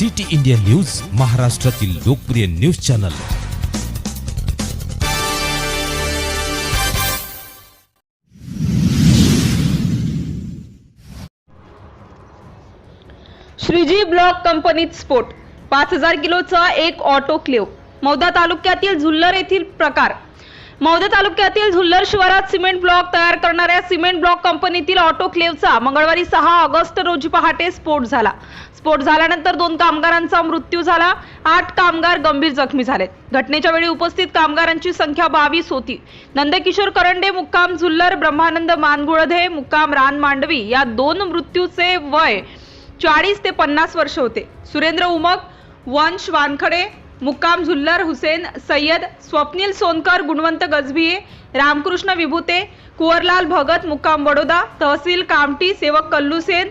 City India news महाराष्ट्रातील लोकप्रिय news channel. Shriji block कंपनीत स्फोट. पाच हजार किलोचा एक ऑटो क्लेव. मौदा तालुक्यातील झुल्लर येथील प्रकार. मौदे तालुक्यातील झुल्लर शिवारात सिमेंट ब्लॉक तयार करणाऱ्या सिमेंट ब्लॉक कंपनीतील ऑटोक्लेव्हचा मंगळवारी सहा ऑगस्ट रोजी पहाटे स्फोट झाला. स्फोट झाल्यानंतर दोन कामगारांचा मृत्यू झाला. आठ कामगार गंभीर जखमी झालेत. घटनेच्या वेळी उपस्थित कामगारांची संख्या बावीस होती. नंदकिशोर करंडे मुक्काम झुल्लर ब्रह्मानंद मानगुळधे मुक्काम रान मांडवी या दोन मृत्यूचे वय चाळीस ते पन्नास वर्ष होते. सुरेंद्र उमक वंश वानखडे मुक्काम झुल्लर हुसेन सय्यद स्वप्नील सोनकर गुणवंत गजभिये रामकृष्ण विभूते कुंवरलाल भगत मुक्काम वडोदा तहसील कामटी सेवक कल्लुसेन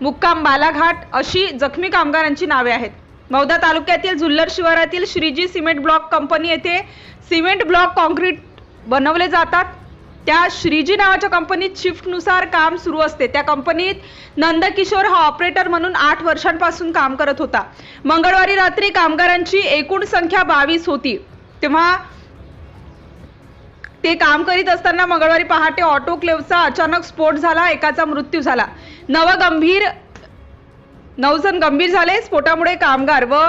मुक्काम बालाघाट अशी जखमी कामगारांची नावे आहेत. मौदा तालुक्यातील झुल्लर शिवारातील श्रीजी सिमेंट ब्लॉक कंपनी येथे सिमेंट ब्लॉक कॉन्क्रीट बनवले जातात. त्या श्रीजी नावाच्या कंपनीत शिफ्टनुसार काम सुरू असते. त्या कंपनीत नंदकिशोर हा ऑपरेटर म्हणून आठ वर्षांपासून काम करत होता. मंगळवारी रात्री कामगारांची एकूण संख्या बावीस होती. तेव्हा ते काम करीत असताना मंगळवारी पहाटे ऑटोक्लेवचा अचानक स्फोट झाला एकाचा मृत्यू झाला. नव गंभीर नऊ जण गंभीर झाले. स्फोटामुळे कामगार व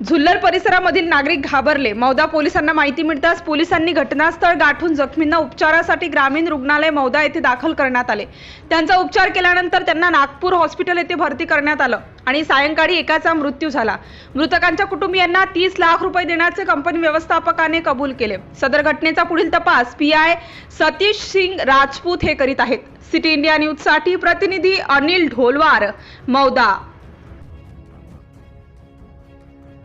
झुल्लर परिसरामधील नागरिक घाबरले. मौदा पोलिसांना माहिती मिळताच पोलिसांनी घटनास्थळ गाठून जखमींना उपचारासाठी ग्रामीण रुग्णालय मौदा येथे दाखल करण्यात आले. त्यांचा उपचार केल्यानंतर त्यांना नागपूर हॉस्पिटल येथे भरती करण्यात आलं आणि सायंकाळी एकाचा मृत्यू झाला. मृतकांच्या कुटुंबियांना तीस लाख रुपये देण्याचे कंपनी व्यवस्थापकाने कबूल केले. सदर घटनेचा पुढील तपास पी आय सतीश सिंग राजपूत हे करीत आहेत. सिटी इंडिया न्यूजसाठी प्रतिनिधी अनिल ढोलवार मौदा.